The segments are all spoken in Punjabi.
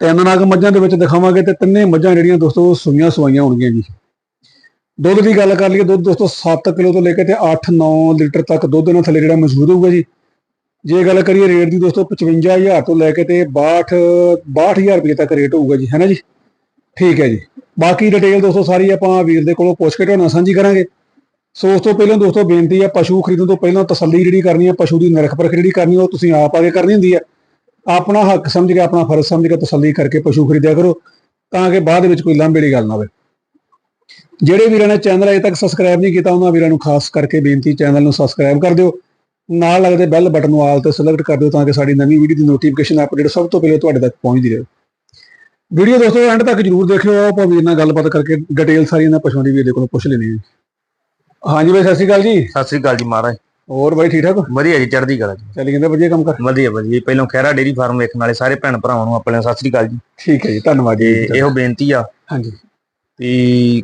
ਤਿੰਨ ਨਾਗ ਮੱਝਾਂ ਦੇ ਵਿੱਚ ਦਿਖਾਵਾਂਗੇ ਤੇ ਤਿੰਨੇ ਮੱਝਾਂ ਜਿਹੜੀਆਂ ਦੋਸਤੋ ਸੂਈਆਂ ਸਵਾਈਆਂ ਹੋਣਗੀਆਂ ਜੀ। ਦੁੱਧ ਦੀ ਗੱਲ ਕਰ ਲਈਏ, ਦੁੱਧ ਦੋਸਤੋ 7 ਕਿਲੋ ਤੋਂ ਲੈ ਕੇ ਤੇ 8-9 ਲੀਟਰ ਤੱਕ ਦੁੱਧ ਇਹਨਾਂ ਥੱਲੇ ਜਿਹੜਾ ਮੌਜੂਦ ਹੋਊਗਾ ਜੀ। ਜੇ ਗੱਲ ਕਰੀਏ ਰੇਟ ਦੀ ਦੋਸਤੋ 55000 ਤੋਂ ਲੈ ਕੇ ਤੇ 62 62000 ਰੁਪਏ ਤੱਕ ਰੇਟ ਹੋਊਗਾ ਜੀ, ਹੈ ਨਾ ਜੀ? ਠੀਕ ਹੈ ਜੀ। ਬਾਕੀ ਡਿਟੇਲ ਦੋਸਤੋ ਸਾਰੀ ਆਪਾਂ ਵੀਰ ਦੇ ਕੋਲੋਂ ਪੁੱਛ ਕੇ ਤੁਹਾਡੇ ਨਾਲ ਸਾਂਝੀ ਕਰਾਂਗੇ। ਸੋ ਉਸ ਤੋਂ ਪਹਿਲਾਂ ਦੋਸਤੋ ਬੇਨਤੀ ਹੈ, ਪਸ਼ੂ ਖਰੀਦਣ ਤੋਂ ਪਹਿਲਾਂ ਤਸੱਲੀ ਜਿਹੜੀ ਕਰਨੀ ਹੈ, ਪਸ਼ੂ ਦੀ ਨਿਰਖ ਪਰਖ ਜਿਹੜੀ ਕਰਨੀ ਉਹ ਤੁਸੀਂ ਆਪ ਆ ਕੇ ਕਰਨੀ ਹੁੰਦੀ ਹੈ। ਆਪਣਾ ਹੱਕ ਸਮਝ ਕੇ, ਆਪਣਾ ਫਰਜ਼ ਸਮਝ ਕੇ ਤਸੱਲੀ ਕਰਕੇ ਪਸ਼ੂ ਖਰੀਦਿਆ ਕਰੋ, ਤਾਂ ਕਿ ਬਾਅਦ ਵਿੱਚ ਕੋਈ ਲਾਂਭੇ ਦੀ ਗੱਲ ਨਾ ਹੋਵੇ। ਜਿਹੜੇ ਵੀਰਾਂ ਨੇ ਚੈਨਲ ਅਜੇ ਤੱਕ ਸਬਸਕ੍ਰਾਈਬ ਨਹੀਂ ਕੀਤਾ, ਉਹਨਾਂ ਵੀਰਾਂ ਨੂੰ ਖਾਸ ਕਰਕੇ ਬੇਨਤੀ ਚੈਨਲ ਨੂੰ ਸਬਸਕ੍ਰਾਈਬ ਕਰ ਦਿਓ। ਨਾਲ ਲੱਗਦੇ ਬੈਲ ਬਟਨ ਨੂੰ ਆਲ ਤੇ ਸਿਲੈਕਟ ਕਰ ਦਿਓ, ਤਾਂ ਕਿ ਸਾਡੀ ਨਵੀਂ ਵੀਡੀਓ ਦੀ ਨੋਟੀਫਿਕੇਸ਼ਨ ਅਪਡੇਟ ਸਭ ਤੋਂ ਪਹਿਲੇ ਤੁਹਾਡੇ ਤੱਕ ਪਹੁੰਚਦੀ ਰਹੇ। ਵੀਡੀਓ ਦੋਸਤੋ ਐਂਡ ਤੱਕ ਜਰੂਰ ਦੇਖਿਓ। ਆਪਾਂ ਵੀਰ ਨਾਲ ਗੱਲਬਾਤ ਕਰਕੇ ਡਿਟੇਲ ਸਾਰੀ ਇਹਨਾਂ ਪਸ਼ੂਆਂ ਦੀ ਵੀਰ ਦੇ ਕੋਲੋਂ ਪੁੱਛ ਲੈਣੀ ਹੈ। ਹਾਂਜੀ ਬਾਈ, ਸਤਿ ਸ਼੍ਰੀ ਅਕਾਲ ਜੀ। ਸਤਿ ਸ੍ਰੀ ਅਕਾਲ ਜੀ, ਮਹਾਰਾਜ। ਹੋਰ ਬਾਈ ਠੀਕ ਠਾਕ ਵਧੀਆ ਜੀ ਚੜ੍ਹਦੀ ਕਲਾ ਜੀ। ਚੱਲੀ ਕਹਿੰਦੇ ਵਧੀਆ ਕੰਮ ਕਰ। ਵਧੀਆ ਵਧੀਆ ਪਹਿਲਾਂ ਖੈਰਾ ਡੇਰੀ ਫਾਰਮ ਵੇਖਣ ਵਾਲੇ ਸਾਰੇ ਭੈਣ ਭਰਾਵਾਂ ਨੂੰ ਆਪਣੇ ਸਤਿ ਸ੍ਰੀ ਅਕਾਲ ਜੀ। ਠੀਕ ਹੈ ਜੀ ਧੰਨਵਾਦ ਤੇ ਜੀ ਇਹੋ ਬੇਨਤੀ ਆ ਹਾਂਜੀ। ਵੀ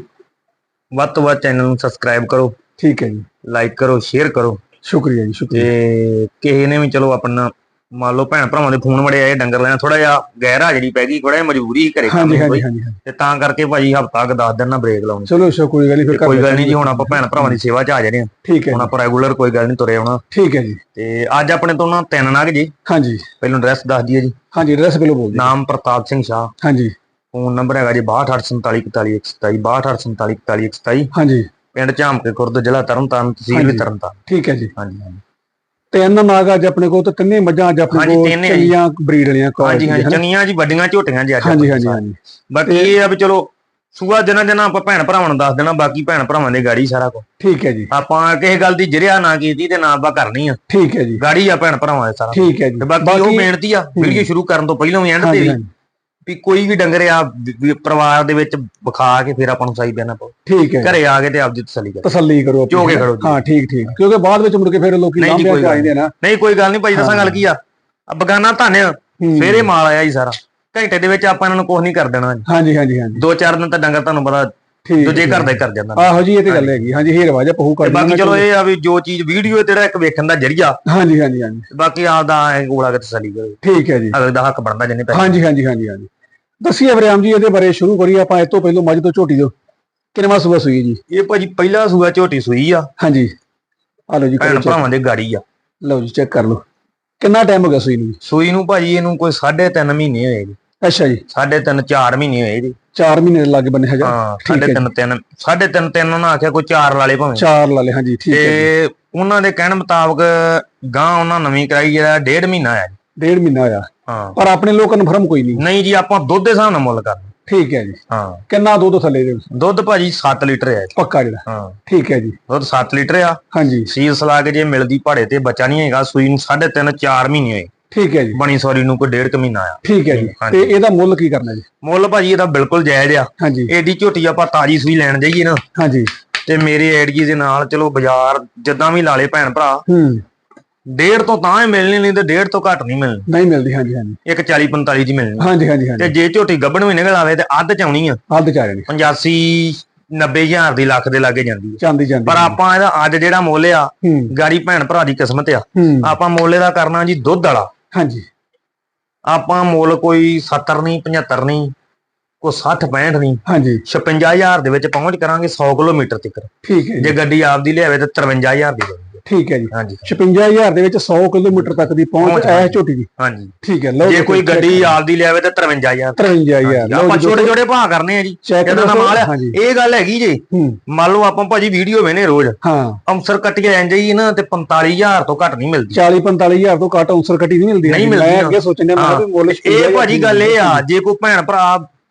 ਵੱਧ ਤੋਂ ਵੱਧ ਚੈਨਲ ਨੂੰ ਸਬਸਕ੍ਰਾਈਬ ਕਰੋ ਠੀਕ ਹੈ ਜੀ। ਲਾਈਕ ਕਰੋ ਸ਼ੇਅਰ ਕਰੋ। ਸ਼ੁਕਰੀਆ ਜੀ ਸ਼ੁਕਰੀਆ। ਤੇ ਕਿਸੇ ਨੇ ਵੀ ਚਲੋ ਆਪਣਾ ਮੰਨ ਲਓ ਭੈਣ ਭਰਾਵਾਂ ਦੇ ਫੋਨ ਬੜੇ ਆਏ ਡੰਗਰ ਲੈਣਾ ਥੋੜਾ ਜਿਹਾ ਗੈਰ ਹਾਜ਼ਰੀ ਪੈ ਗਈ ਥੋੜਾ ਜਿਹਾ ਮਜਬੂਰੀ ਘਰੇ ਕੰਮ ਹਾਂਜੀ ਦੀ ਹਾਂਜੀ ਕੋਈ। ਹਾਂਜੀ ਹਾਂਜੀ। ਤੇ ਤਾਂ ਕਰਕੇ ਭਾਜੀ ਹਫਤਾ ਕੁ 10 ਦਿਨ ਨਾ ਬ੍ਰੇਕ ਲਾਉਣੀ। ਚਲੋ ਅੱਛਾ ਕੋਈ ਗੱਲ ਨਹੀਂ ਫਿਰ ਕੋਈ ਗੱਲ ਨਹੀਂ ਜੀ ਹੁਣ ਆਪਾਂ ਭੈਣ ਭਰਾਵਾਂ ਦੀ ਸੇਵਾ 'ਚ ਆ ਜਾਣੇ ਆ। ਠੀਕ ਹੈ ਹੁਣ ਆਪਾਂ ਰੈਗੂਲਰ ਕੋਈ ਗੱਲ ਨਹੀਂ ਤੁਰੇ ਆਉਣਾ। ਠੀਕ ਹੈ ਜੀ। ਤੇ ਅੱਜ ਆਪਣੇ ਤੋਂ ਨਾ ਤਿੰਨ ਨਗ ਜੀ। ਹਾਂਜੀ। ਪਹਿਲਾਂ ਐਡਰੈਸ ਦੱਸ ਦਈਏ ਜੀ। ਹਾਂਜੀ ਐਡਰੈਸ ਬਿਲੋ ਬੋਲ ਦਿਓ। ਨਾਮ ਪ੍ਰਤਾਪ ਸਿੰਘ ਸ਼ਾਹ। ਹਾਂਜੀ। ਫੋਨ ਨੰਬਰ ਹੈਗਾ ਜੀ 6248414127 6248414127 ਹਾਂਜੀ। ਪਿੰਡ ਝਾਮਕੇ ਖੁਰਦ ਜ਼ਿਲ੍ਹਾ ਤਰਨਤਾਰਨ ਤਹਿਸੀਲ ਵੀ ਹਾਂਜੀ। ਤਰਨਤਾਰਨ। ਠੀਕ ਹੈ ਜੀ। ਹਾਂਜੀ ਹਾਂਜੀ। ਤਿੰਨ ਨਾਗ ਅੱਜ ਆਪਣੇ ਕੋਲ ਤੇ ਤਿੰਨੇ ਮੱਝਾਂ ਅੱਜ ਆਪਣੇ ਹਾਂਜੀ, ਕੋਲ ਤਿੰਨੇ ਆ ਜੀ। ਚੰਗੀਆਂ ਬਰੀਡ ਵਾਲੀਆਂ ਹਾਂਜੀ quality ਹਾਂਜੀ ਹਨਾ? ਚੰਗੀਆਂ ਜੀ ਵੱਡੀਆਂ ਝੋਟੀਆਂ ਜੀ ਅੱਜ ਹਾਂਜੀ ਹਾਂਜੀ ਕੋਲ। ਹਾਂਜੀ। ਬਾਕੀ ਇਹ ਆ ਵੀ ਚਲੋ ਸੂਆ ਜਨਾ ਜਨਾ ਆਪਾਂ ਭੈਣ ਭਰਾਵਾਂ ਨੂੰ ਦੱਸ ਦੇਣਾ ਬਾਕੀ ਭੈਣ ਭਰਾਵਾਂ ਦੇ ਗਾੜੀ ਸਾਰਾ ਕੁਝ ਠੀਕ ਹੈ ਜੀ। ਆਪਾਂ ਕਿਸੇ ਗੱਲ ਦੀ ਜਰਿਆ ਨਾ ਕੀਤੀ ਤੇ ਨਾ ਆਪਾਂ ਕਰਨੀ ਆ। ਠੀਕ ਹੈ ਜੀ। ਗਾੜੀ ਆ ਭੈਣ ਭਰਾਵਾਂ ਦੇ ਸਾਰਾ। ਠੀਕ ਹੈ ਜੀ। ਤੇ ਬਾਕੀ ਉਹ ਬੇਨਤੀ ਆ ਵੀਡੀਓ ਸ਼ੁਰੂ ਕਰਨ ਤੋਂ ਪਹਿਲਾਂ ਵੀ ਐਂਡ ਤੇ ਹਾਂਜੀ ਵੀ ਹਾਂਜੀ। ਵੀ ਕੋਈ ਵੀ ਡੰਗਰ ਆ ਵੀ- ਪਰਿਵਾਰ ਦੇ ਵਿੱਚ ਵਿਖਾ ਕੇ ਫਿਰ ਆਪਾਂ ਨੂੰ ਸਹੀ ਬਿਆਨਾ ਪਾਓ ਠੀਕ ਹੈ ਜੀ। ਘਰੇ ਆ ਕੇ ਤੇ ਆਪਦੀ ਤਸੱਲੀ ਕਰੋ ਤਸੱਲੀ ਕਰੋ ਆਪਣੀ, ਝੋ ਕੇ? ਖੜੋ ਜੀ। ਹਾਂ ਠੀਕ ਠੀਕ ਕਿਉਂਕਿ ਬਾਅਦ ਵਿੱਚ ਮੁੜ ਕੇ ਫਿਰ ਲੋਕੀ ਨਹੀਂ ਜੀ, ਲਾਂਭਿਆਂ ਕੋਈ ਚ ਆ ਜਾਂਦੇ ਆ ਨਾ ਨਹੀਂ ਕੋਈ ਗੱਲ ਨਹੀਂ ਭਾਈ ਦੱਸਾਂ ਗੱਲ ਕੀ ਆ ਆ ਬਗਾਨਾ ਧੰਨ ਹੂੰ। ਸਵੇਰੇ ਮਾਲ ਆਇਆ ਜੀ ਸਾਰਾ ਘੰਟੇ ਦੇ ਵਿੱਚ ਆਪਾਂ ਇਹਨਾਂ ਨੂੰ ਕੁਝ ਨਹੀਂ ਕਰ ਦੇਣਾ ਜੀ। ਹਾਂਜੀ ਹਾਂਜੀ ਹਾਂਜੀ ਦੋ ਚਾਰ ਦਿਨ ਤਾਂ ਡੰਗਰ ਤੁਹਾਨੂੰ ਪਤਾ ਦੂਜੇ ਘਰ ਦਾ ਹੀ ਕਰ ਜਾਂਦਾ ਆਹੋ ਜੀ ਇਹ ਤੇ ਗੱਲ ਹੈਗੀ। ਹਾਂਜੀ ਇਹ ਰਵਾਜਾ ਪਹੂ ਕਰ ਬਾਕੀ ਚਲੋ ਇਹ ਆ ਵੀ ਜੋ ਚੀਜ਼ ਵੀਡੀਓ ਤੇਰਾ ਇੱਕ ਵੇਖਣ ਦਾ ਜਰੀਆ ਹਾਂਜੀ ਹਾਂਜੀ ਹਾਂਜੀ। ਬਾਕੀ ਆਪਦਾ ਐ ਗੋਲਾ ਕੇ ਤਸੱਲੀ ਕਰੋ। ਠੀਕ ਹੈ ਜੀ। ਅਗਲੇ ਦਾ ਹੱਕ ਬਣਦਾ ਜਿੰਨੇ ਪੈਸੇ ਹਾਂਜੀ ਹਾਂਜੀ ਹਾਂਜੀ ਹਾਂਜੀ। ਦੱਸੀਏ ਵਰਿਆਮ ਜੀ ਇਹਦੇ ਬਾਰੇ ਸ਼ੁਰੂ ਕਰੀਏ ਆਪਾਂ ਇਸ ਤੋਂ ਪਹਿਲਾਂ ਮੱਝ ਤੋਂ ਝੋਟੀ ਦੋ ਕਿੰਨਵਾ ਸੂਆ ਸੂਈ ਜੀ? ਇਹ ਭਾਜੀ ਪਹਿਲਾ ਸੂਆ ਝੋਟੀ ਸੂਈ ਆ। ਹਾਂਜੀ। ਆ ਲਓ ਜੀ ਭੈਣ ਕਰੋ। ਭਰਾਵਾਂ ਦੇ ਗਾੜੀ ਆ। ਲਓ ਜੀ ਚੈੱਕ ਕਰ ਲਓ। ਕਿੰਨਾ ਟਾਈਮ ਹੋ ਗਿਆ ਸੂਈ ਨੂੰ? ਸੂਈ ਨੂੰ ਭਾਜੀ ਇਹਨੂੰ ਕੋਈ 3.5 ਮਹੀਨੇ ਹੋਏ ਜੀ। ਅੱਛਾ ਜੀ। 3.5 4 ਮਹੀਨੇ ਹੋਏ ਜੀ। 4 ਮਹੀਨੇ ਦੇ ਲਾਗੇ ਬੰਨੇ ਹਜਾ ਹਾਂ ਹੈ 3.5 3 3.5 3 ਉਹਨਾਂ ਆਖਿਆ ਕੋਈ 4 ਲਾਲੇ ਭਾਵੇਂ। ਚਾਰ ਲਾ ਲਏ ਹਾਂਜੀ ਠੀਕ ਹੈ ਤੇ ਉਹਨਾਂ ਦੇ ਕਹਿਣ ਮੁਤਾਬਕ ਗਾਂ ਉਹਨਾਂ ਨਵੀਂ ਕਰਾਈ ਜਿਹੜਾ ਡੇਢ ਮਹੀਨਾ ਆਇਆ। ਡੇਢ ਮਹੀਨਾ ਹੋਇਆ ਹਾਂ। ਪਰ ਆਪਣੇ ਲੋਕ ਕਨਫਰਮ ਕੋਈ ਨਹੀਂ। ਨਹੀਂ ਜੀ ਆਪਾਂ ਦੁੱਧ ਦੇ ਹਿਸਾਬ ਨਾਲ ਮੁੱਲ ਕਰਦੇ ਠੀਕ ਹੈ ਜੀ। ਹਾਂ। ਕਿੰਨਾ ਦੁੱਧ ਥੱਲੇ ਦੇ ਦੁੱਧ ਭਾਜੀ 7 ਲੀਟਰ ਹੈ। ਪੱਕਾ ਜਿਹੜਾ। ਹਾਂ। ਠੀਕ ਹੈ ਜੀ। ਦੁੱਧ 7 ਲੀਟਰ ਆ। ਹਾਂਜੀ। ਸੀਲ ਸਲਾ ਕੇ ਜੇ ਮਿਲਦੀ ਭਾੜੇ ਤੇ ਬੱਚਾ ਨਹੀਂ ਹੈਗਾ ਸੂਈ ਨੂੰ 3.5 4 ਮਹੀਨੇ ਹੋਏ। ਠੀਕ ਹੈ ਜੀ। ਬਣੀ ਸੌਰੀ ਨੂੰ ਕੋਈ ਡੇਢ ਕੁ ਮਹੀਨਾ ਆ। ਠੀਕ ਹੈ ਜੀ। ਹਾਂਜੀ। ਤੇ ਇਹਦਾ ਮੁੱਲ ਕੀ ਕਰਨਾ ਜੀ? ਮੁੱਲ ਭਾਜੀ ਇਹਦਾ ਬਿਲਕੁਲ ਜਾਇਜ਼ ਆ। ਹਾਂਜੀ। ਏਡੀ ਝੋਟੀ ਆਪਾਂ ਤਾਜੀ ਸੂਈ ਲੈਣ ਜਾਈਏ ਨਾ। ਹਾਂਜੀ। ਤੇ ਮੇਰੇ ਏਡੀਏ ਦੇ ਨਾਲ ਚਲੋ ਬਾਜ਼ਾਰ ਜਿੱਦਾਂ ਵੀ ਲਾਲੇ ਭੈਣ ਭਰਾ। ਹੂੰ। ਡੇਢ ਤੋਂ ਤਾਂ ਹੀ ਮਿਲਣੀ ਨਹੀਂ ਤੇ ਡੇਢ ਤੋਂ ਘੱਟ ਨਹੀਂ ਮਿਲਣੀ। ਨਹੀਂ ਮਿਲਦੀ ਹਾਂਜੀ ਹਾਂਜੀ। ਇੱਕ 40 45 ਚ ਮਿਲਣੀ। ਹਾਂਜੀ ਹਾਂਜੀ ਤੇ ਹਾਂਜੀ ਜੇ ਝੋਟੀ ਗੱਭਣ ਵੀ ਨਿਕਲ ਆਵੇ ਤੇ ਅੱਧ ਚ ਆਉਣੀ ਆ। ਅੱਧ ਚਾਰੇ ਨੇ 85 90000 ਦੀ ਲੱਖ ਦੇ ਲਾਗੇ ਜਾਂਦੀ ਆ। ਚਾਂਦੀ ਜਾਂਦੀ। ਪਰ ਆਪਾਂ ਇਹਦਾ ਅੱਜ ਜਿਹੜਾ ਮੁੱਲ ਆ ਹੂੰ। ਗਾੜੀ ਭੈਣ ਭਰਾ ਦੀ ਕਿਸਮਤ ਆ। ਹੂੰ। ਆਪਾਂ ਮੁੱਲ ਇਹਦਾ ਕਰਨਾ ਜੀ ਦੁੱਧ ਵਾਲਾ। ਹਾਂਜੀ। ਆਪਾਂ ਮੁੱਲ ਕੋਈ 70 ਨਹੀਂ 75 ਨਹੀਂ ਕੋਈ 60 65 ਨਹੀਂ ਹਾਂਜੀ। 56000 ਦੇ ਵਿੱਚ ਪਹੁੰਚ ਕਰਾਂਗੇ 100 ਕਿਲੋਮੀਟਰ ਤੱਕ ਠੀਕ ਹੈ ਜੀ। ਗੱਡੀ ਆਪਦੀ ਲਿਆਵੇ ਤਾਂ 53000 ਦੀ ਠੀਕ ਹੈ ਜੀ। ਹਾਂਜੀ। 56000 ਦੇ ਵਿੱਚ 100 ਕਿਲੋਮੀਟਰ ਤੱਕ ਦੀ ਪਹੁੰਚ ਐ ਝੋਟੀ ਦੀ। ਹਾਂਜੀ। ਠੀਕ ਹੈ ਲਓ ਜੇ ਕੋਈ ਗੱਡੀ ਆਪਦੀ ਲਿਆਵੇ ਤਾਂ 53000 53000 ਲਓ ਆਪਾਂ ਛੋਟੇ ਛੋਟੇ ਭਾਅ ਕਰਨੇ ਆ ਜੀ। ਇਹਦਾ ਦਾ ਮਾਲ ਇਹ ਗੱਲ ਹੈਗੀ ਜੀ। ਹੂੰ। ਮੰਨ ਲਓ ਆਪਾਂ ਭਾਜੀ ਵੀਡੀਓ ਵੇਨੇ ਰੋਜ਼। ਹਾਂ। ਅੰਸਰ ਕੱਟ ਕੇ ਆਂ ਜਾਈਏ ਨਾ ਤੇ 45000 ਤੋਂ ਘੱਟ ਨਹੀਂ ਮਿਲਦੀ। 40 45000 ਤੋਂ ਘੱਟ ਉਸਰ ਕੱਟੀ ਨਹੀਂ ਮਿਲਦੀ। ਨਹੀਂ। ਮਿਲਦੀ। ਅੱਗੇ ਸੋਚਣ ਡਿਆ ਮੈਂ ਮੁੱਲ ਇਹ 56,000 ਭਾਜੀ ਗੱਲ ਇਹ ਆ ਜੇ ਕੋਈ ਭੈਣ ਭਰਾ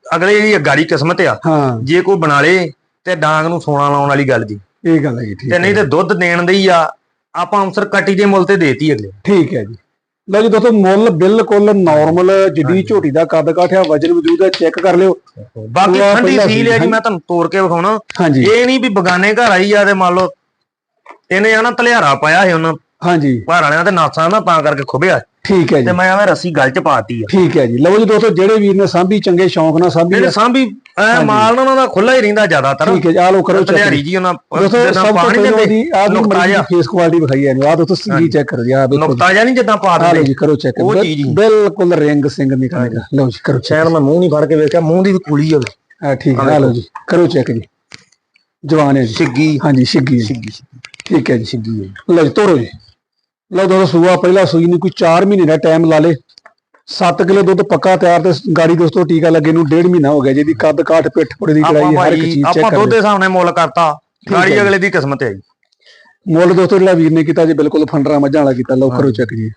ਅਗਲੇ ਦੀ ਗਾੜੀ ਕਿਸਮਤ ਆ ਹਾਂ। ਜੇ ਕੋਈ ਬਣਾ ਲੇ ਤੇ ਡਾਂਗ ਨੂੰ ਸੋਨਾ ਲਾਉਣ ਵਾਲੀ ਗੱਲ ਜੀ। ਇਹ ਗੱਲ ਹੈਗੀ ਠੀਕ ਤੇ ਹੈ। ਨਹੀਂ ਤੇ ਦੁੱਧ ਦੇਣ ਦੀ ਆ। ਆਪਾਂ ਅੰਸਰ ਕੱਟੀ ਦੇ ਮੁੱਲ ਤੇ ਦੇਤੀ ਅਗਲੇ। ਠੀਕ ਹੈ ਜੀ। ਲਓ ਜੀ ਦੋਸਤੋ ਮੁੱਲ ਬਿਲਕੁਲ ਨਾਰਮਲ ਜਿੱਡੀ ਝੋਟੀ ਦਾ ਕੱਦ ਕਾਠ ਆ ਵਜਨ ਵਜੂਦ ਹੈ ਚੈੱਕ ਕਰ ਲਿਓ। ਬਾਕੀ ਠੰਡੀ ਸੀਲ ਹੈ ਜੀ ਮੈਂ ਤੁਹਾਨੂੰ ਤੋੜ ਕੇ ਵਿਖਾਉਣਾ। ਇਹ ਨਹੀਂ ਵੀ ਬਗਾਨੇ ਘਰ ਆਈ ਆ ਤੇ ਮੰਨ ਲਓ ਇਹਨੇ ਆ ਨਾ ਤਲਿਆਰਾ ਪਾਇਆ ਸੀ ਉਹਨਾਂ। ਹਾਂਜੀ। ਘਰ ਵਾਲਿਆਂ ਤੇ ਨਾਸਾਂ ਨਾ ਤਾਂ ਕਰਕੇ ਖੁੱਬਿਆ ਠੀਕ ਹੈ ਜੀ। ਤੇ ਮੈਂ ਐਵੇਂ ਰੱਸੀ ਗਲ ਚ ਪਾਤੀ ਆ। ਠੀਕ ਹੈ ਜੀ। ਲਓ ਜੀ ਦੋਸਤੋ ਜਿਹੜੇ ਵੀਰ ਨੇ ਸਾਂਭੀ ਚੰਗੇ ਸ਼ੌਂਕ ਨਾਲ ਸਾਂਭੀ ਆ, ਸਾਂਭੀ ਐ ਮਾਲ ਉਹਨਾਂ ਦਾ ਖੁੱਲਾ ਹੀ ਰਹਿੰਦਾ ਜ਼ਿਆਦਾਤਰ। ਠੀਕ ਹੈ ਜੀ ਆ ਲੋ ਕਰੋ ਚੈੱਕ ਜੀ ਉਹਨਾਂ ਦੋਸਤੋ ਸਭ ਤੋਂ ਪਹਿਲਾਂ ਦਿੰਦੇ ਦੀ ਆ ਨੁਕਤਾ ਜਿਹਾ। ਫੇਸ ਕੁਆਲਿਟੀ ਵਿਖਾਈ ਹੈ ਆ ਦੋਸਤੋ ਸੀ ਚੈੱਕ ਕਰੋ ਜੀ ਆ ਬਿਲਕੁਲ। ਨੁਕਤਾ ਜਿਹਾ ਨਹੀਂ ਜਿੱਦਾਂ ਪਾ ਦਿੰਦੇ। ਜੀ ਕਰੋ ਚੈੱਕ। ਬਿਲਕੁਲ ਰਿੰਗ ਸਿੰਘ ਨਿਕਲੇਗਾ ਲਓ ਜੀ ਕਰੋ। ਸ਼ਾਇਦ ਮੈਂ ਮੂੰਹ ਨਹੀਂ ਫੜ ਕੇ ਵੇਖਿਆ ਮੂੰਹ ਦੀ ਵੀ ਕੁਲੀ ਹੋਵੇ ਆ ਠੀਕ ਹੈ ਲਓ ਜੀ ਕਰੋ ਚੈੱਕ ਜੀ। ਜਵਾਨ ਹੈ ਜੀ। ਸਿੱਗੀ। ਹਾਂਜੀ ਹੈ ਜੀ। ਠੀਕ ਹੈ ਜੀ। ਹੈ ਲਓ ਜੀ ਤੋਰੋ ਜੀ। ਲਓ ਦੋਸਤੋ ਸੂਆ ਪਹਿਲਾ ਸੂਈ ਨੂੰ ਕੋਈ 4 ਮਹੀਨੇ ਦਾ ਟਾਈਮ ਲਾ ਲੇ। 7 ਕਿਲੋ ਦੁੱਧ ਪੱਕਾ ਤਿਆਰ ਤੇ ਗਾੜੀ ਦੋਸਤੋ ਟੀਕਾ ਲੱਗੇ ਨੂੰ ਡੇਢ ਮਹੀਨਾ ਹੋ ਗਿਆ ਜਿਹਦੀ ਕੱਦ ਕਾਠ ਪਿੱਠ ਪੁੜੇ ਦੀ ਕੜਾਈ ਹਰ ਇੱਕ ਚੀਜ਼ ਆਪਾਂ ਦੁੱਧ ਕਰ ਦੇ ਸਾਹਮਣੇ ਮੁੱਲ ਕਰਤਾ। ਗਾੜੀ। ਅਗਲੇ ਦੀ ਕਿਸਮਤ ਹੈ ਜੀ। ਮੁੱਲ ਦੋਸਤੋ ਜਿਹੜਾ ਵੀਰ ਨੇ ਕੀਤਾ ਜੀ ਬਿਲਕੁਲ ਫੰਡਰਾ ਮੱਝਾਂ ਵਾਲਾ ਕੀਤਾ ਲਓ ਕਰੋ ਚੈੱਕ ਜੀ।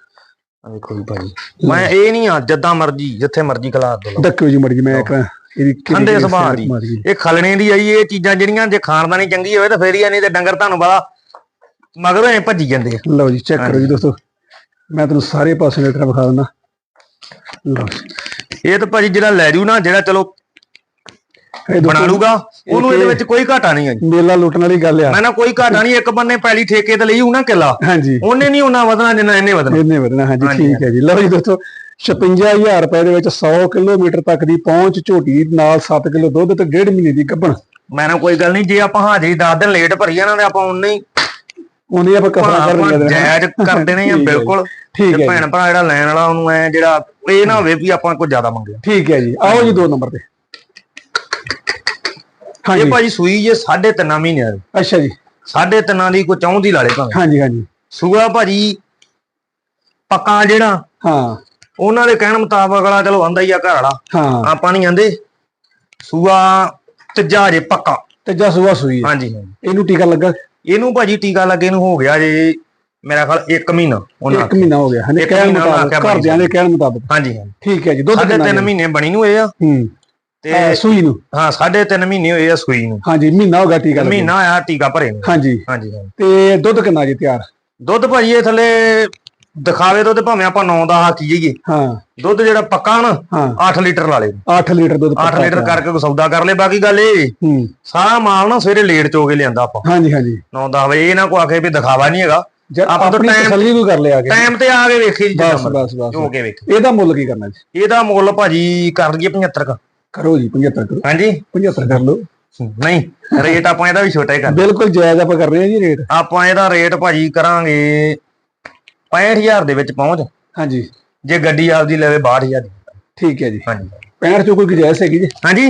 ਵੇਖੋ ਜੀ ਭਾਈ। ਮੈਂ ਇਹ ਨਹੀਂ ਆ ਜਿੱਦਾਂ ਮਰਜ਼ੀ ਜਿੱਥੇ ਮਰਜ਼ੀ ਖਲਾ ਦੋ ਦੱਕਿਓ ਜੀ ਮੜੀ ਮੈਂ ਇੱਕ ਇਹਦੀ ਠੰਡੇ ਸੁਭਾਅ ਦੀ। ਇਹ ਖਲਣੇ ਦੀ ਆਈ ਇਹ ਚੀਜ਼ਾਂ ਜਿਹੜੀਆਂ ਜੇ ਖਾਨਦਾਨੀ ਚੰਗੀ ਹੋਵੇ ਤਾਂ ਫੇਰ ਹੀ ਨਹੀਂ ਤੇ ਡੰਗਰ ਤੁਹਾਨੂੰ ਪਤਾ ਮਗਰੋਂ ਐ ਭੱਜੀ ਜਾਂਦੇ ਆ। ਲਓ ਜੀ ਚੈੱਕ ਕਰੋ ਜੀ ਦੋਸਤੋ। ਮੈਂ ਤੁਹਾਨੂੰ ਸਾਰੇ ਪਾਸੇ ਲੀਟਰ ਵਿਖਾ ਦਿੰਦਾ ਲਓ। ਇਹ ਤਾਂ ਭਾਜੀ ਜਿਹੜਾ ਲੈ ਜੂ ਨਾ ਜਿਹੜਾ ਚਲੋ ਬਣਾ ਲੂਗਾ ਉਹਨੂੰ ਇਹਦੇ ਵਿੱਚ ਕੋਈ ਘਾਟਾ ਨਹੀਂ ਹੈ ਮੇਲਾ ਲੁੱਟਣ ਵਾਲੀ ਗੱਲ ਆ। ਮੈਂ ਨਾ ਕੋਈ ਘਾਟਾ ਨਹੀਂ ਇੱਕ ਬੰਨੇ ਪੈਲੀ ਠੇਕੇ ਤੇ ਲਈ ਹੋਊ ਨਾ ਕਿੱਲਾ। ਹਾਂਜੀ। ਉਹਨੇ ਨਹੀਂ ਉਹਨਾਂ ਵਧਣਾ ਜਿੰਨਾ ਇਹਨੇ ਵਧਣਾ। ਇਹਨੇ ਵਧਣਾ ਹਾਂਜੀ ਠੀਕ ਹੈ ਜੀ। ਲਓ ਜੀ ਦੋਸਤੋ 56000 ਰੁਪਏ ਦੇ ਵਿੱਚ 100 ਕਿਲੋਮੀਟਰ ਤੱਕ ਦੀ ਪਹੁੰਚ ਝੋਟੀ ਨਾਲ 7 ਕਿਲੋ ਦੁੱਧ ਤੇ ਡੇਢ ਮਹੀਨੇ ਦੀ ਗੱਭਣ। ਮੈਂ ਨਾ ਕੋਈ ਗੱਲ ਨਹੀਂ ਜੇ ਆਪਾਂ ਹਾਜ਼ਰੀ 10 ਦਿਨ ਲੇਟ ਭਰੀ ਤੇ ਆਪਾਂ ਉਨੇ ਹੀ ਉਹਨੇ ਆਪਾਂ ਕਸਾ ਕਰ ਆਪਾਂ ਲੈਣਾ ਜਾਇਜ਼ ਕਰ ਦੇਣੇ ਆ। ਬਿਲਕੁਲ। ਠੀਕ ਹੈ ਭੈਣ ਭਰਾ ਜਿਹੜਾ ਲੈਣ ਵਾਲਾ ਉਹਨੂੰ ਐ ਜਿਹੜਾ ਇਹ ਨਾ ਹੋਵੇ ਵੀ ਆਪਾਂ ਕੋਈ ਜ਼ਿਆਦਾ ਮੰਗਿਆ। ਠੀਕ ਹੈ ਜੀ। ਆਓ ਜੀ ਦੋ ਨੰਬਰ ਤੇ। ਇਹ ਹਾਂਜੀ। ਭਾਜੀ ਸੂਈ ਜੇ 3.5 ਮਹੀਨਿਆਂ ਦੀ। ਅੱਛਾ ਜੀ। ਸਾਢੇ ਤਿੰਨਾਂ ਦੀ ਕੋਈ ਚੌਂ ਦੀ ਲਾਲੇ ਭਾਵੇਂ। ਹਾਂਜੀ ਹਾਂਜੀ। ਸੂਆ ਭਾਜੀ ਪੱਕਾ ਜਿਹੜਾ ਹਾਂ। ਉਹਨਾਂ ਦੇ ਕਹਿਣ ਮੁਤਾਬਕ ਵਾਲਾ ਚਲੋ ਆਂਦਾ ਹੀ ਆ ਘਰ ਵਾਲਾ। ਹਾਂ। ਆਪਾਂ ਨਹੀਂ ਆਂਦੇ। ਸੂਆ ਤੀਜਾ ਜੇ ਪੱਕਾ। ਤੀਜਾ ਸੂਆ ਸੂਈ ਹਾਂਜੀ। ਇਹਨੂੰ ਟੀਕਾ ਲੱਗਾ। ਇਹਨੂੰ ਭਾਜੀ ਟੀਕਾ ਲੱਗੇ ਨੂੰ ਹੋ ਗਿਆ ਜੇ ਮੇਰਾ ਖਿਆਲ 1 ਮਹੀਨਾ ਉਹਨਾਂ ਇੱਕ ਮਹੀਨਾ ਹੋ ਗਿਆ ਹਾਂਜੀ ਇੱਕ ਕਹਿਣ ਮਹੀਨਾ ਉਹਨਾਂ ਮੁਤਾਬਕ ਆਖਿਆ ਘਰਦਿਆਂ ਦੇ ਕਹਿਣ ਮੁਤਾਬਕ। ਹਾਂਜੀ ਹਾਂਜੀ। ਠੀਕ ਹੈ ਜੀ ਦੁੱਧ ਸਾਢੇ ਕਿੰਨਾ ਜੀ? ਮਹੀਨੇ ਬਣੀ ਨੂੰ ਹੋਏ ਆ। ਹੂੰ। ਤੇ ਸੂਈ ਨੂੰ? ਹਾਂ ਸਾਢੇ ਤਿੰਨ ਮਹੀਨੇ ਹੋਏ ਆ ਸੂਈ ਨੂੰ। ਹਾਂਜੀ ਮਹੀਨਾ ਹੋ ਗਿਆ ਟੀਕਾ ਲੱਗੇ ਮਹੀਨਾ ਆਇਆ ਟੀਕਾ ਭਰੇ ਨੂੰ। ਹਾਂਜੀ। ਹਾਂਜੀ ਹਾਂਜੀ। ਤੇ ਦੁੱਧ ਕਿੰਨਾ ਜੀ ਤਿਆਰ? ਦੁੱਧ ਭਾਜੀ ਇਹ ਥੱਲੇ ਦਿਖਾਵੇ ਦੁੱਧ ਭਾਵੇਂ ਆਪਾਂ 9 ਦਾ ਆਖੀ ਜਾਈਏ ਹਾਂ। ਦੁੱਧ ਜਿਹੜਾ ਪੱਕਾ ਨਾ ਹਾਂ। 8 ਲੀਟਰ ਲਾ ਲੇ। 8 ਲੀਟਰ ਦੁੱਧ 8 ਪੱਕਾ ਲੀਟਰ। ਕਰਕੇ ਕੋਈ ਸੌਦਾ ਕਰ ਲੈ। ਬਾਕੀ ਗੱਲ ਇਹ ਹੂੰ। ਸਾਰਾ ਮਾਲ ਨਾ ਸਵੇਰੇ ਲੇਟ ਚੋ ਕੇ ਲਿਆਂਦਾ ਆਪਾਂ। ਹਾਂਜੀ ਹਾਂਜੀ। 9 10 ਵਜੇ ਇਹ ਨਾ ਕੋ ਆਖੇ ਵੀ ਦਿਖਾਵਾ ਨਹੀਂ ਹੈਗਾ। ਆਪਾਂ ਤਾਂ time- ਤਸੱਲੀ ਕੋਈ ਕਰ ਲਿਆ ਕੇ ਟਾਈਮ ਤੇ ਆ ਕੇ ਵੇਖੀ ਜੀ ਬਸ ਬਸ ਬਸ। ਚੋ ਕੇ ਵੇਖੀ। ਇਹਦਾ ਮੁੱਲ ਕੀ ਕਰਨਾ ਜੀ? ਇਹਦਾ ਮੁੱਲ ਭਾਜੀ ਕਰ ਦਈਏ 75 ਕ। ਕਰੋ ਜੀ 75 ਕਰੋ ਹਾਂਜੀ। 75 ਕਰ ਲਓ। ਨਹੀਂ ਰੇਟ ਆਪਾਂ ਇਹਦਾ ਵੀ ਛੋਟਾ ਹੀ ਕਰ ਬਿਲਕੁਲ ਜਾਇਜ਼ ਆਪਾਂ ਕਰ ਰਹੇ ਹਾਂ ਜੀ ਰੇਟ। ਆਪਾਂ ਇਹਦਾ ਰੇਟ ਭਾਜੀ ਕਰਾਂਗੇ 65000 ਦੇ ਵਿੱਚ ਪਹੁੰਚ। ਹਾਂਜੀ। ਜੇ ਗੱਡੀ ਆਪਦੀ ਲੈਵੇ 62000 ਦੀ। ਠੀਕ ਹੈ ਜੀ। ਹਾਂਜੀ। 65 ਚੋਂ ਕੋਈ ਗੁੰਜਾਇਸ਼ ਹੈਗੀ ਜੀ? ਹਾਂਜੀ।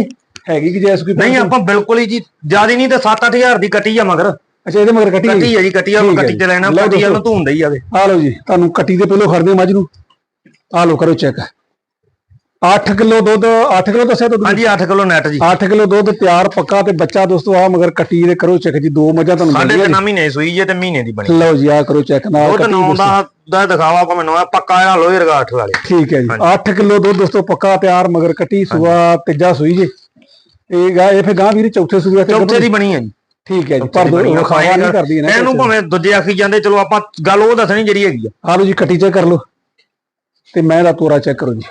ਹੈਗੀ ਗੁੰਜਾਇਸ਼ ਕੋਈ ਨਹੀਂ ਆਪਾਂ ਬਿਲਕੁਲ ਹੀ ਜੀ ਜ਼ਿਆਦਾ ਨਹੀਂ ਤੇ 7-8000 ਦੀ ਕੱਟੀ ਆ ਮਗਰ। ਅੱਛਾ ਇਹਦੇ ਮਗਰ ਕੱਟੀ ਕੱਟੀ ਆ ਜੀ ਕੱਟੀ ਆ ਹੈ ਕੱਟੀ ਤੇ ਲੈਣਾ ਕੱਟੀ ਆ ਨੂੰ। ਧੂੰਦਾ ਹੀ ਆਵੇ ਆ ਲਓ ਜੀ ਤੁਹਾਨੂੰ ਕੱਟੀ ਦੇ ਪਹਿਲੋਂ ਖੜਦੇ ਮੱਝ ਨੂੰ। ਆ ਲਓ ਕਰੋ ਚੈੱਕ 8 ਕਿਲੋ ਦੁੱਧ 8 ਕਿਲੋ ਦੱਸਿਆ ਦੁੱਧ ਹਾਂਜੀ 8 ਕਿਲੋ ਨੈਟ ਜੀ। 8 ਕਿਲੋ ਦੁੱਧ ਤਿਆਰ ਪੱਕਾ ਤੇ ਬੱਚਾ ਦੋਸਤੋ ਆ ਮਗਰ ਕੱਟੀ ਦੇ ਕਰੋ ਚੈੱਕ ਜੀ ਦੋ ਮੱਝਾਂ ਤੁਹਾਨੂੰ ਮਿਲੀਆਂ ਤਿੰਨ ਮਹੀਨੇ ਸੂਈ ਜੇ ਤੇ ਮਹੀਨੇ ਦੀ ਬਣੀ। ਲਓ ਜੀ ਆ ਕਰੋ ਚੈੱਕ ਨਾਲ ਦੁੱਧ ਕੱਟੀ ਦੋਸਤੋ। ਦਾ ਦਾ ਦਿਖਾਵਾ ਭਾਵੇਂ ਨੌ ਪੱਕਾ ਆ ਲੋਹੇ ਰਗਾਠ ਵਾਲੇ। ਠੀਕ ਹੈ ਜੀ। 8 ਕਿਲੋ ਦੁੱਧ ਦੋਸਤੋ ਪੱਕਾ ਤਿਆਰ ਮਗਰ ਕੱਟੀ ਸੂਆ ਤੀਜਾ ਸੂਈ ਜੀ। ਇਹ ਗਾ ਇਹ ਫੇ ਗਾਂ ਵੀਰ ਚੌਥੇ ਸੂਏ ਤੇ ਚੌਥੇ ਦੀ ਬਣੀ ਹੈ ਜੀ। ਠੀਕ ਹੈ ਜੀ ਪਰ ਆ, ਖਾਵਾ ਨਹੀਂ ਕਰਦੀ ਨਾ ਇਹਨੂੰ ਭਾਵੇਂ ਦੂਜੇ ਆਖੀ ਜਾਂਦੇ ਚਲੋ ਆਪਾਂ ਗੱਲ ਉਹ ਦੱਸਣੀ ਜਿਹੜੀ ਹੈਗੀ ਆ। ਆ ਲਓ ਜੀ ਕੱਟੀ ਚੈੱਕ ਕਰ ਲਓ। ਤੇ ਮੈਂ ਦਾ ਤੋਰਾ ਚੈੱਕ ਕਰੋ ਜੀ।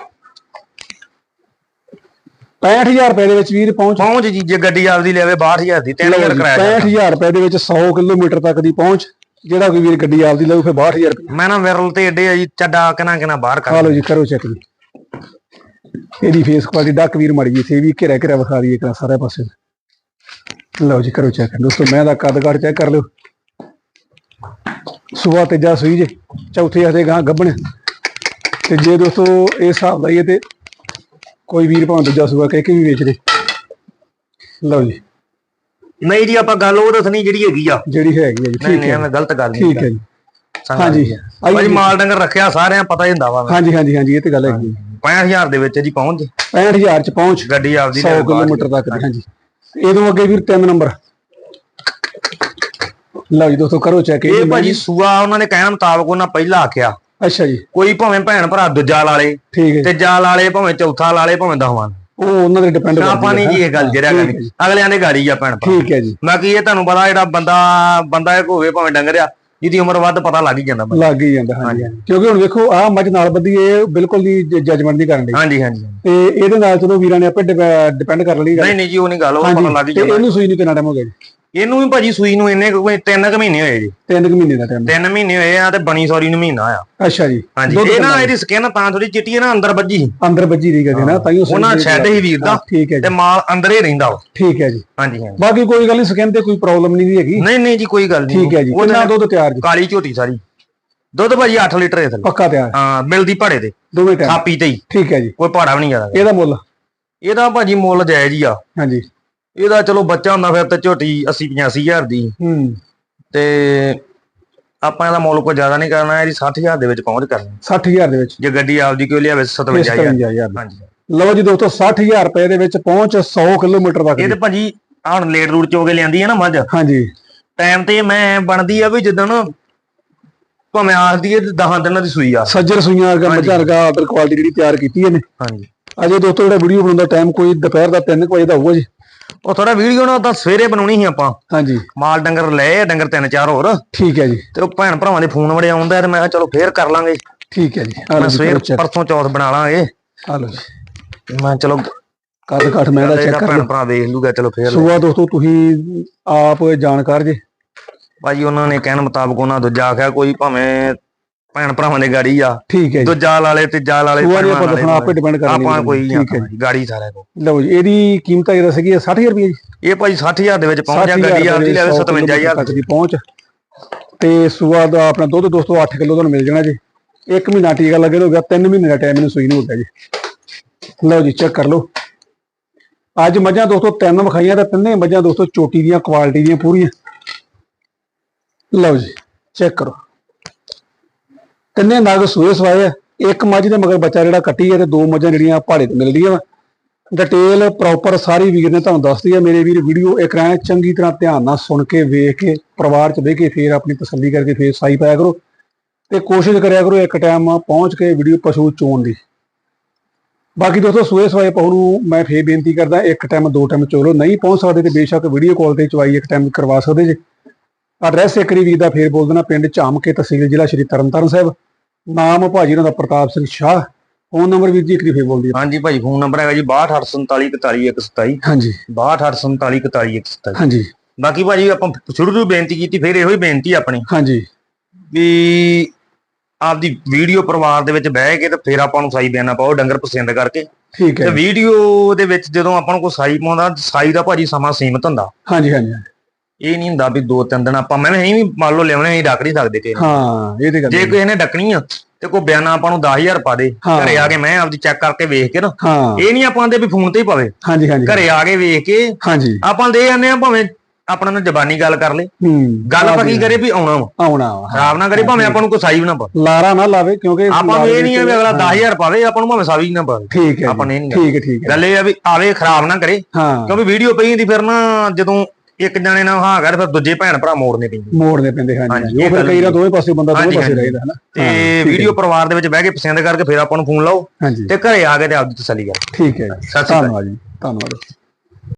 65000 ਰੁਪਏ ਦੇ ਵਿੱਚ ਵੀਰ ਪਹੁੰਚ ਪਹੁੰਚ ਜੀ ਜੇ ਗੱਡੀ ਆਪਦੀ ਲੈਵੇ 62000 ਦੀ 3000 ਕਿਰਾਇਆ ਜਾਂਦਾ। 65000 ਰੁਪਏ ਦੇ ਵਿੱਚ 100 ਕਿਲੋਮੀਟਰ ਤੱਕ ਦੀ ਪਹੁੰਚ ਜਿਹੜਾ ਕੋਈ ਵੀਰ ਗੱਡੀ ਆਪਦੀ ਲਊ ਫਿਰ 62000 ਰੁਪਏ। ਮੈਂ ਨਾ ਵਿਰਲ ਤੇ ਏਡੇ ਆ ਜੀ ਚੱਡਾ ਕਿਨਾ ਕਿਨਾ ਬਾਹਰ ਕਰ ਲਓ ਜੀ ਕਰੋ ਚੈੱਕ ਜੀ। ਇਹਦੀ ਫੇਸ ਕੁਆਲਿਟੀ ਡੱਕ ਵੀਰ ਮੜੀ ਜੀ ਸੇ ਵੀ ਘੇਰਾ ਘੇਰਾ ਵਿਖਾ ਦਈਏ ਇੱਕ ਸਾਰੇ ਪਾਸੇ। ਲਓ ਜੀ ਕਰੋ ਚੈੱਕ ਦੋਸਤੋ ਮੈਂ ਦਾ ਕੱਦ ਕਾਠ ਚੈੱਕ ਕਰ ਲਿਓ। ਸਵੇਰ ਤੇਜਾ ਸੂਈ ਜੇ ਚੌਥੇ ਹਦੇ ਗਾਂ ਗੱਬਣ ਤੇ ਜੇ ਦੋਸਤੋ ਇਹ ਹਿਸਾਬ ਲਾਈਏ ਤੇ ਕੋਈ ਵੀਰ ਭਾਵੇਂ ਦੂਜਾ ਸੂਆ ਕਹਿ ਕੇ ਵੀ ਵੇਚ ਦੇ। ਲਓ ਜੀ। ਨਹੀਂ ਜੀ ਆਪਾਂ ਗੱਲ ਉਹ ਦੱਸਣੀ ਜਿਹੜੀ ਹੈਗੀ ਆ। ਜਿਹੜੀ ਹੈਗੀ ਹੈ ਜੀ ਨਹੀਂ ਠੀਕ ਨਹੀਂ ਹੈ ਐਵੇਂ ਗਲਤ ਗੱਲ ਨਹੀਂ ਠੀਕ ਹੈ ਜੀ। ਹਾਂਜੀ। ਆਈਏ ਭਾਜੀ। ਮਾਲ ਡੰਗਰ ਰੱਖਿਆ ਸਾਰਿਆਂ ਪਤਾ ਹੀ ਹੁੰਦਾ ਵਾ। ਹਾਂਜੀ ਹਾਂਜੀ ਹਾਂਜੀ ਇਹ ਤੇ ਗੱਲ ਹੈਗੀ 65000 ਦੇ ਵਿੱਚ ਜੀ ਪਹੁੰਚ। ਜੇ 65000 ਚ ਪਹੁੰਚ। ਗੱਡੀ ਆਪਦੀ 100 ਲੈਵੇ ਬਾਹਰ। ਕਿਲੋਮੀਟਰ ਤੱਕ ਦੀ ਹਾਂਜੀ। ਇਹਦੋਂ ਅੱਗੇ ਵੀਰ 3 ਨੰਬਰ। ਲਓ ਜੀ ਦੋਸਤੋ ਕਰੋ ਚੈੱਕ। ਇਹ ਭਾਜੀ ਸੂਆ ਉਹਨਾਂ ਨੇ ਕਹਿਣ ਮੁਤਾਬਕ ਉਹਨਾਂ ਪਹਿਲਾਂ ਆਖਿਆ। ਅੱਛਾ ਜੀ। ਕੋਈ ਭਾਵੇਂ ਭੈਣ ਭਰਾ ਦੂਜਾ ਲਾਲੇ ਠੀਕ ਹੈ ਤੇ ਜਾ। ਲਾਲੇ ਭਾਵੇਂ ਚੌਥਾ ਲਾਲੇ ਭਾਵੇਂ ਦਸਵਾਂ। ਉਹ ਉਹਨਾਂ ਦੇ ਡਿਪੈਂਡ ਆਪਾਂ ਨਹੀਂ ਜੀ ਇਹ ਗੱਲ ਜਿਹੜਾ ਕਰਨੀ ਅਗਲਿਆਂ ਦੇ ਗਾੜੀ ਆ ਭੈਣ ਭਰਾ। ਠੀਕ ਹੈ ਜੀ। ਬਾਕੀ ਇਹ ਤੁਹਾਨੂੰ ਪਤਾ ਜਿਹੜਾ ਬੰਦਾ ਬੰਦਾ ਇੱਕ ਹੋਵੇ ਭਾਵੇਂ ਡੰਗਰ ਆ ਜਿਹਦੀ ਉਮਰ ਵੱਧ ਪਤਾ ਲੱਗ ਹੀ ਜਾਂਦਾ ਲੱਗ ਹੀ ਜਾਂਦਾ ਹਾਂਜੀ। ਕਿਉਂਕਿ ਹੁਣ ਵੇਖੋ ਆਹ ਮੱਝ ਨਾਲ ਬੱਦੀ ਇਹ ਬਿਲਕੁਲ ਨਹੀਂ ਜਜਮੈਂਟ ਨਹੀਂ ਕਰਨ ਦੀ ਹਾਂਜੀ ਹਾਂਜੀ ਤੇ ਇਹਦੇ ਨਾਲ ਚਲੋ ਵੀਰਾਂ ਨੇ ਆਪੇ ਡਿਪੈਂਡ ਕਰ ਲਈ ਗੱਲ। ਨਹੀਂ ਨਹੀਂ ਜੀ ਉਹ ਨਹੀਂ ਗੱਲ ਉਹ ਪਤਾ ਲੱਗ ਹੀ ਤੇ ਜਾਂਦਾ। ਇਹਨੂੰ ਸੂਈ ਨੂੰ ਕਿੰਨਾ ਟਾਈਮ ਹੋ ਗਿਆ ਜੀ? ਇਹਨੂੰ ਵੀ ਭਾਜੀ ਸੂਈ ਨੂੰ ਇੰਨੇ ਕੋਈ ਤਿੰਨ ਕੁ ਮਹੀਨੇ ਹੋਏ ਜੀ। ਤਿੰਨ ਕੁ ਮਹੀਨੇ ਦਾ ਟਾਈਮ ਤਿੰਨ ਮਹੀਨੇ ਹੋਏ ਆ ਤੇ ਬਣੀ ਸੌਰੀ ਨੂੰ ਮਹੀਨਾ ਆ ਅੱਛਾ ਜੀ। ਹਾਂਜੀ ਦੁੱਧ ਇਹ ਨਾ? ਇਹਦੀ ਸਕਿਨ ਤਾਂ ਥੋੜੀ ਚਿੱਟੀ ਹੈ ਨਾ ਅੰਦਰ ਵੱਜੀ। ਸੀ। ਅੰਦਰ ਵੱਜੀ ਰਹੀ ਕਦੇ ਨਾ ਤਾਂ ਹੀ ਉਹਨਾਂ ਸ਼ੈਡ ਹੀ ਵੀਰ ਦਾ ਠੀਕ ਹੈ ਤੇ ਜੀ। ਮਾਲ ਅੰਦਰ ਹੀ ਰਹਿੰਦਾ ਵਾ। ਠੀਕ ਹੈ ਜੀ। ਹਾਂਜੀ ਹਾਂਜੀ। ਬਾਕੀ ਕੋਈ ਗੱਲ ਨਹੀਂ ਸਕਿਨ ਤੇ ਕੋਈ ਪ੍ਰੋਬਲਮ ਨਹੀਂ ਹੈਗੀ। ਨਹੀਂ ਨਹੀਂ ਜੀ ਕੋਈ ਗੱਲ ਨਹੀਂ। ਠੀਕ ਹੈ ਜੀ। ਉਹ ਕਿੰਨਾ ਤਾਂ ਦੁੱਧ ਤਿਆਰ ਜੀ? ਕਾਲੀ ਝੋਟੀ ਸਾਰੀ। ਦੁੱਧ ਭਾਜੀ 8 ਲੀਟਰ ਹੈ ਥੱਲੇ। ਪੱਕਾ ਤਿਆਰ। ਹਾਂ ਮਿਲਦੀ ਭਾੜੇ ਤੇ। ਦੋਵੇਂ ਟਾਈਮ ਥਾਪੀ ਤੇ ਹੀ। ਠੀਕ ਹੈ ਜੀ। ਕੋਈ ਭਾੜਾ ਵੀ ਨਹੀਂ ਜ਼ਿਆਦਾ ਇਹਦਾ ਮੁੱਲ? ਇਹਦਾ ਭਾਜੀ ਮੁੱਲ ਜਾਇਜ਼ ਹੀ ਆ। ਹਾਂਜੀ। ਇਹਦਾ ਚਲੋ ਬੱਚਾ ਹੁੰਦਾ ਫਿਰ ਤੇ ਝੋਟੀ 80 85 ਹਜ਼ਾਰ ਦੀ। ਹੂੰ। ਤੇ ਆਪਾਂ ਇਹਦਾ ਮੁੱਲ ਕੋਈ ਜ਼ਿਆਦਾ ਨਹੀਂ ਕਰਨਾ ਇਹਦੀ 60000 ਦੇ ਵਿੱਚ ਪਹੁੰਚ ਕਰਨੀ। 60000 ਦੇ ਵਿੱਚ। ਜੇ ਗੱਡੀ ਆਪਦੀ ਕੋਈ ਲਿਆਵੇ 57000 57000 ਦੀ। ਹਾਂਜੀ। ਲਓ ਜੀ ਦੋਸਤੋ 60000 ਰੁਪਏ ਦੇ ਵਿੱਚ ਪਹੁੰਚ 100 ਕਿਲੋਮੀਟਰ ਤੱਕ ਇਹ। ਤੇ ਭਾਜੀ ਹੁਣ ਲੇਟ ਰੂਟ ਚੋ ਕੇ ਲਿਆਂਦੀ ਹੈ ਨਾ ਮੱਝ? ਹਾਂਜੀ। ਟਾਈਮ ਤੇ ਮੈਂ ਬਣਦੀ ਆ ਵੀ ਜਿੱਦਣ ਭਾਵੇਂ ਆਖਦੀ ਹੈ 10 ਦਿਨਾਂ ਦੀ ਸੂਈ ਆ। ਸੱਜਰ ਸੂਈਆਂ ਵਰਗਾ ਮੱਝਾਂ ਵਰਗਾ ਆਰਡਰ ਕੁਆਲਿਟੀ ਜਿਹੜੀ ਤਿਆਰ ਕੀਤੀ ਇਹਨੇ। ਹਾਂਜੀ। ਅਜੇ ਦੋਸਤੋ ਜਿਹੜਾ ਵੀਡੀਓ ਬਣਾਉਣ ਦਾ ਟਾਈਮ ਕੋਈ ਦੁਪਹਿਰ ਦਾ 3 ਵਜੇ ਦਾ ਹੋਊਗਾ ਜੀ। ਉਹ ਥੋੜਾ ਵੀਡੀਓ ਨਾ ਤਾਂ ਸਵੇਰੇ ਬਣਾਉਣੀ ਸੀ ਆਪਾਂ। ਹਾਂਜੀ। ਮਾਲ ਡੰਗਰ ਲਏ ਆ ਡੰਗਰ ਤਿੰਨ ਚਾਰ ਹੋਰ। ਠੀਕ ਹੈ ਜੀ। ਤੇ ਉਹ ਭੈਣ ਭਰਾਵਾਂ ਦੇ ਫੋਨ ਬੜੇ ਆਉਂਦਾ ਤੇ ਮੈਂ ਕਿਹਾ ਚਲੋ ਫੇਰ ਕਰ ਲਾਂਗੇ। ਠੀਕ ਹੈ ਜੀ। ਆ ਮੈਂ ਜੀ ਸਵੇਰ ਚੈੱਕ। ਪਰਸੋਂ ਚੌਥ ਬਣਾ ਲਾਂਗੇ। ਆ ਲਓ ਜੀ। ਮੈਂ ਚਲੋ ਕੱਦ ਕੱਟ ਮੈਂ ਦਾ ਇਹਦਾ ਚੈੱਕ ਕਰ ਭੈਣ ਲਓ ਭਰਾ ਵੇਖ ਲੂਗਾ ਚਲੋ ਫੇਰ। ਸੂਆ ਦੋਸਤੋ ਤੁਸੀਂ ਆਪ ਜਾਣਕਾਰ ਜੇ। ਭਾਜੀ ਉਹਨਾਂ ਨੇ ਕਹਿਣ ਮੁਤਾਬਕ ਉਹਨਾਂ ਦੂਜਾ ਆਖਿਆ ਕੋਈ ਭਾਵੇਂ ਭੈਣ ਭਰਾਵਾਂ ਦੇ ਗਾੜੀ ਆ। ਠੀਕ ਹੈ ਜੀ। ਦੂਜਾ ਵਾਲੇ ਤੇ ਜਾਲ ਵਾਲੇ ਭੈਣਾਂ ਆਪਾਂ ਦੱਸਣਾ ਆਪੇ ਡਿਪੈਂਡ ਕਰਨੀ ਆਪਾਂ ਕੋਈ ਠੀਕ ਹੈ ਗਾੜੀ ਸਾਰਿਆਂ ਕੋ ਲਓ ਜੀ ਇਹਦੀ ਕੀਮਤ ਇਹਦਾ ਸੀਗੀ 60000 ਰੁਪਏ ਜੀ। ਇਹ ਭਾਜੀ 60000 ਦੇ ਵਿੱਚ ਪਹੁੰਚ ਜਾ 60,000 ਗੱਡੀ ਆਪਦੀ ਦੇ ਲੈਵੇ 100 57000 ਤੱਕ ਦੀ ਪਹੁੰਚ। ਤੇ ਸੂਆ ਦਾ ਆਪਣਾ ਦੁੱਧ ਦੋਸਤੋ 8 ਕਿਲੋ ਤੁਹਾਨੂੰ ਮਿਲ ਜਾਣਾ ਜੀ। ਇੱਕ ਮਹੀਨਾ ਟੀਕਾ ਲੱਗੇ ਹੋ ਗਿਆ 3 ਮਹੀਨੇ ਦਾ ਟਾਈਮ ਇਹਨੂੰ ਸੂਈ ਨੂੰ ਹੋ ਗਿਆ ਜੀ। ਲਓ ਜੀ ਚੈੱਕ ਕਰ ਲਓ। ਅੱਜ ਮੱਝਾਂ ਦੋਸਤੋ ਤਿੰਨ ਵਿਖਾਈਆਂ ਤੇ ਤਿੰਨੇ ਮੱਝਾਂ ਦੋਸਤੋ ਚੋਟੀ ਦੀਆਂ ਕੁਆਲਿਟੀ ਦੀਆਂ ਪੂਰੀਆਂ। ਲਓ ਜੀ ਚੈੱਕ ਕਰੋ। ਤਿੰਨੇ ਨਗ ਸੂਏ ਸਵਾਏ ਆ। ਇੱਕ ਮੱਝ ਦੇ ਮਗਰ ਬੱਚਾ ਜਿਹੜਾ ਕੱਟੀ ਹੈ ਤੇ ਦੋ ਮੱਝਾਂ ਜਿਹੜੀਆਂ ਪਹਾੜੇ ਤੇ ਮਿਲਦੀਆਂ ਵਾ। ਡਿਟੇਲ ਪ੍ਰੋਪਰ ਸਾਰੀ ਵੀਰ ਨੇ ਤੁਹਾਨੂੰ ਦੱਸਦੀ ਹੈ ਮੇਰੇ ਵੀਰ ਵੀਡੀਓ ਇੱਕ ਰਾਂ ਚੰਗੀ ਤਰ੍ਹਾਂ ਧਿਆਨ ਨਾਲ ਸੁਣ ਕੇ, ਵੇਖ ਕੇ, ਪਰਿਵਾਰ ਚ ਬਹਿ ਕੇ ਫੇਰ ਆਪਣੀ ਤਸੱਲੀ ਕਰਕੇ ਫੇਰ ਸਾਈ ਪਾਇਆ ਕਰੋ। ਤੇ ਕੋਸ਼ਿਸ਼ ਕਰਿਆ ਕਰੋ ਇੱਕ ਟਾਈਮ ਪਹੁੰਚ ਕੇ ਵੀਡੀਓ ਪਸ਼ੂ ਚੋਣ ਦੀ। ਬਾਕੀ ਦੋਸਤੋ, ਸੂਏ ਸਵਾਏ ਪਹੂ ਨੂੰ ਮੈਂ ਫੇਰ ਬੇਨਤੀ ਕਰਦਾ, ਇੱਕ ਟਾਈਮ ਦੋ ਟਾਈਮ ਚੋਲੋ। ਨਹੀਂ ਪਹੁੰਚ ਸਕਦੇ ਤੇ ਬੇਸ਼ੱਕ ਵੀਡੀਓ ਕਾਲ ਤੇ ਚਵਾਈ ਇੱਕ ਟਾਈਮ ਕਰਵਾ ਸਕਦੇ ਜੇ। ਐਡਰੈਸ ਇੱਕ ਵਾਰੀ ਵੀਰ ਦਾ ਫੇਰ ਬੋਲ ਦੇਣਾ, ਪਿੰਡ ਝਾਮ ਕੇ ਤਹਿਸੀਲ, ਜ਼ਿਲ੍ਹਾ ਸ਼੍ਰੀ ਤਰਨਤਾਰਨ ਸਾਹਿਬ। ਨਾਮ ਭਾਜੀ ਉਹਨਾਂ ਦਾ ਪ੍ਰਤਾਪ ਸਿੰਘ ਸ਼ਾਹ ਫੋਨ ਨੰਬਰ ਵੀਰ ਜੀ ਇੱਕ ਵਾਰੀ ਫੇਰ ਬੋਲ ਦਿਓ। ਹਾਂਜੀ ਭਾਜੀ ਫੋਨ ਨੰਬਰ ਹੈਗਾ ਜੀ 6284444127 ਹਾਂਜੀ। 6284444127 ਹਾਂਜੀ। ਬਾਕੀ ਭਾਜੀ ਆਪਾਂ ਸ਼ੁਰੂ ਤੋਂ ਬੇਨਤੀ ਕੀਤੀ ਫਿਰ ਇਹੋ ਹੀ ਬੇਨਤੀ ਆਪਣੀ। ਹਾਂਜੀ। ਵੀ ਆਪਦੀ ਵੀਡੀਓ ਪਰਿਵਾਰ ਦੇ ਵਿੱਚ ਬਹਿ ਕੇ ਤੇ ਫਿਰ ਆਪਾਂ ਨੂੰ ਸਾਈ ਦੇਣਾ ਪਾਓ ਡੰਗਰ ਪਸੰਦ ਕਰਕੇ। ਠੀਕ ਹੈ ਤੇ ਵੀਡੀਓ ਦੇ ਵਿੱਚ ਜਦੋਂ ਆਪਾਂ ਨੂੰ ਕੋਈ ਸਾਈ ਪਾਉਂਦਾ ਸਾਈ ਦਾ ਭਾਜੀ ਸਮਾਂ ਸੀਮਤ ਹੁੰਦਾ। ਹਾਂਜੀ ਹਾਂਜੀ। ਇਹ ਨਹੀਂ ਹੁੰਦਾ ਵੀ ਦੋ ਤਿੰਨ ਦਿਨ ਆਪਾਂ ਮੈਂ ਵੀ ਮੰਨ ਲਓ ਲਿਆਉਣੇ ਅਸੀਂ ਡੱਕ ਨਹੀਂ ਸਕਦੇ ਕਿਸੇ ਨੂੰ। ਹਾਂ ਇਹ ਤੇ ਗੱਲ ਜੇ। ਕੋਈ ਇਹਨੇ ਡੱਕਣੀ ਆ ਤੇ ਕੋਈ ਬਿਆਨਾ ਆਪਾਂ ਨੂੰ 10000 ਪਾ ਦੇ। ਘਰੇ ਆ ਕੇ ਮੈਂ ਆਪਦੀ ਚੈੱਕ ਕਰਕੇ ਵੇਖ ਕੇ ਨਾ ਇਹ ਨਹੀਂ ਆਪਾਂ ਦੇ ਵੀ ਫੋਨ ਤੇ ਹੀ ਪਵੇ। ਹਾਂਜੀ ਹਾਂਜੀ। ਘਰੇ ਆ ਕੇ ਵੇਖ ਕੇ ਹਾਂਜੀ। ਆਪਾਂ ਦੇ ਜਾਂਦੇ ਆ ਭਾਵੇਂ ਆਪਣਾ ਨਾਲ ਜ਼ਬਾਨੀ ਗੱਲ ਕਰ ਲੇ। ਹੂੰ ਗੱਲ ਆਪਾਂ ਕੀ ਕਰੇ ਵੀ ਆਉਣਾ ਵਾ। ਆਉਣਾ ਵਾ। ਖਰਾਬ ਨਾ ਕਰੇ ਭਾਵੇਂ ਆਪਾਂ ਨੂੰ ਕੋਈ ਸਾਈ ਵੀ ਨਾ ਪਵੇ। ਲਾਰਾ ਨਾ ਲਾਵੇ ਕਿਉਂਕਿ ਆਪਾਂ ਨੂੰ ਇਹ ਨਹੀਂ ਆ ਵੀ ਅਗਲਾ ਹਾਂ, 10000 ਪਾਵੇ ਆਪਾਂ ਨੂੰ ਭਾਵੇਂ ਸਾਈ ਨਾ ਪਾਵੇ। ਠੀਕ ਹੈ ਆਪਾਂ ਨੇ ਨਹੀਂ ਠੀਕ ਹੈ ਠੀਕ ਹੈ। ਗੱਲ ਇਹ ਆ ਵੀ ਆਵੇ ਖਰਾਬ ਨਾ ਕਰੇ। ਹਾਂ। ਕਿਉਂਕਿ ਵੀਡੀਓ ਪਈ ਹੁੰਦੀ ਫਿਰ ਨਾ ਜਦੋਂ ਇੱਕ ਜਣੇ ਨਾਲ ਹਾਂ ਕਰ ਫਿਰ ਦੂਜੇ ਭੈਣ ਭਰਾ ਮੋੜਨੇ ਪੈਂਦੇ। ਮੋੜਨੇ ਪੈਂਦੇ ਹਾਂਜੀ ਉਹ ਫਿਰ ਕਈ ਵਾਰ ਦੋਵੇਂ ਪਾਸੇ ਬੰਦਾ ਦੋਵੇਂ ਪਾਸੇ। ਰਹਿੰਦਾ ਹੈ ਨਾ ਤੇ ਵੀਡੀਓ ਪਰਿਵਾਰ ਦੇ ਵਿੱਚ ਬਹਿ ਕੇ ਪਸੰਦ ਕਰਕੇ ਫਿਰ ਆਪਾਂ ਨੂੰ ਫੋਨ ਲਾਓ ਤੇ ਘਰੇ ਆ ਕੇ ਤੇ ਆਪਦੀ ਤਸੱਲੀ ਕਰੋ। ਠੀਕ ਹੈ ਜੀ। ਸਤਿ ਸ਼੍ਰੀ ਅਕਾਲ। ਜੀ। ਧੰਨਵਾਦ।